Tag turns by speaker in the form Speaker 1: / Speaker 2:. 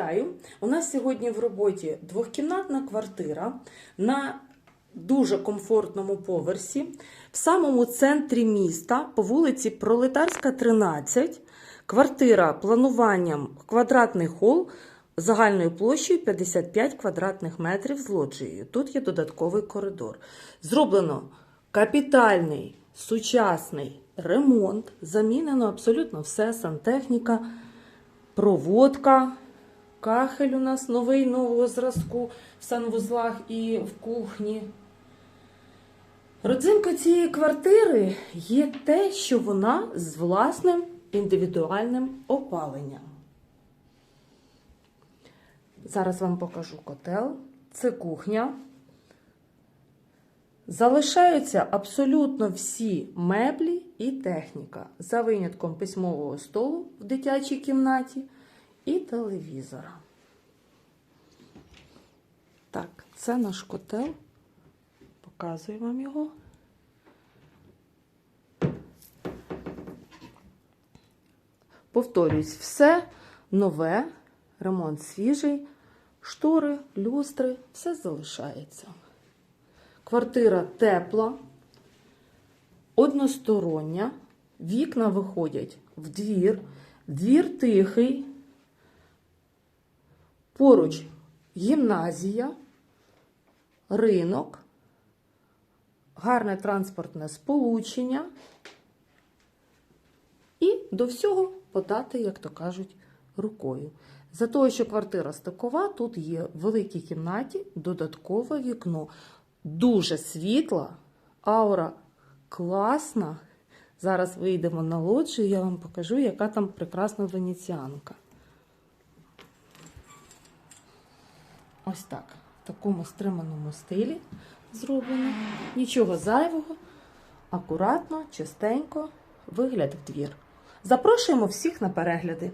Speaker 1: Вітаю! У нас сьогодні в роботі двохкімнатна квартира на дуже комфортному поверсі в самому центрі міста по вулиці Пролетарська, 13. Квартира плануванням квадратний хол загальною площею 55 квадратних метрів з лоджією. Тут є додатковий коридор. Зроблено капітальний сучасний ремонт, замінено абсолютно все, сантехніка проводка. Кахель у нас новий нового зразку в санвузлах і в кухні. Родзинка цієї квартири є те, що вона з власним індивідуальним опаленням. Зараз вам покажу котел. Це кухня. Залишаються абсолютно всі меблі і техніка, за винятком письмового столу в дитячій кімнаті і телевізора. Так, це наш котел. Показую вам його. Повторюсь, все нове, ремонт свіжий, штори, люстри, все залишається. Квартира тепла, одностороння, вікна виходять в двір, двір тихий, поруч гімназія, ринок, гарне транспортне сполучення. І до всього подати, як то кажуть, рукою. За того, що квартира стикова, тут є в великій кімнаті додаткове вікно. Дуже світла, аура класна. Зараз вийдемо на лоджію, я вам покажу, яка там прекрасна венеціанка. Ось так, в такому стриманому стилі зроблено. Нічого зайвого, акуратно, чистенько, вигляд в двір. Запрошуємо всіх на перегляди.